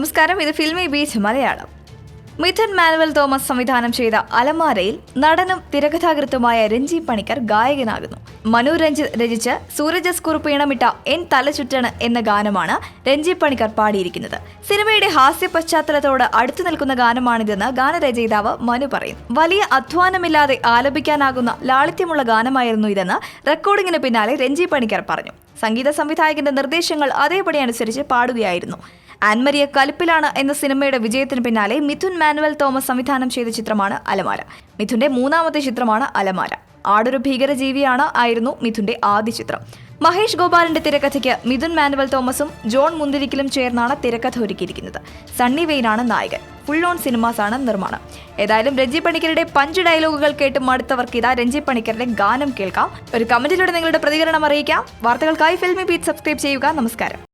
നമസ്കാരം. ഇത് Filmibeat Malayalam. Mithun Manuel Thomas സംവിധാനം ചെയ്ത അലമാരയിൽ നടനും തിരകഥാകൃത്തുമായ രഞ്ജി പണിക്കർ ഗായകനാകുന്നു. മനു രഞ്ജിത്ത് രചിച്ച് സൂരജസ് കുറുപ്പ് എൻ തലചുറ്റണ് എന്ന ഗാനമാണ് രഞ്ജി പണിക്കർ പാടിയിരിക്കുന്നത്. സിനിമയുടെ ഹാസ്യ പശ്ചാത്തലത്തോട് അടുത്തു നിൽക്കുന്ന ഗാനമാണിതെന്ന് ഗാനരചയിതാവ് മനു പറയുന്നു. വലിയ അധ്വാനമില്ലാതെ ആലപിക്കാനാകുന്ന ലാളിത്യമുള്ള ഗാനമായിരുന്നു ഇതെന്ന് റെക്കോർഡിംഗിന് പിന്നാലെ രഞ്ജി പണിക്കർ പറഞ്ഞു. സംഗീത സംവിധായകന്റെ നിർദ്ദേശങ്ങൾ അതേപടി അനുസരിച്ച് പാടുകയായിരുന്നു. ആൻമരിയ കലിപ്പിലാണ് എന്ന സിനിമയുടെ വിജയത്തിന് പിന്നാലെ മിഥുൻ മാനുവൽ തോമസ് സംവിധാനം ചെയ്ത ചിത്രമാണ് അലമാര. മിഥുന്റെ മൂന്നാമത്തെ ചിത്രമാണ് അലമാര. ആടൊരു ഭീകരജീവിയാണ് ആയിരുന്നു മിഥുന്റെ ആദ്യ ചിത്രം. മഹേഷ് ഗോപാലിന്റെ തിരക്കഥയ്ക്ക് മിഥുൻ മാനുവൽ തോമസും ജോൺ മുന്തിരിക്കലും ചേർന്നാണ് തിരക്കഥ ഒരുക്കിയിരിക്കുന്നത്. സണ്ണി വെയിനാണ് നായകൻ. ഫുൾ ഓൺ സിനിമാസ് ആണ് നിർമ്മാണം. ഏതായാലും രഞ്ജി പണിക്കരുടെ പഞ്ച് ഡയലോഗുകൾ കേട്ട് മടുത്തവർക്ക് ഇതാ രഞ്ജി പണിക്കരുടെ ഗാനം കേൾക്കാം. ഒരു കമന്റിലൂടെ നിങ്ങളുടെ പ്രതികരണം അറിയിക്കാം. വാർത്തകൾക്കായി ഫിൽമി ബീറ്റ് സബ്സ്ക്രൈബ് ചെയ്യുക. നമസ്കാരം.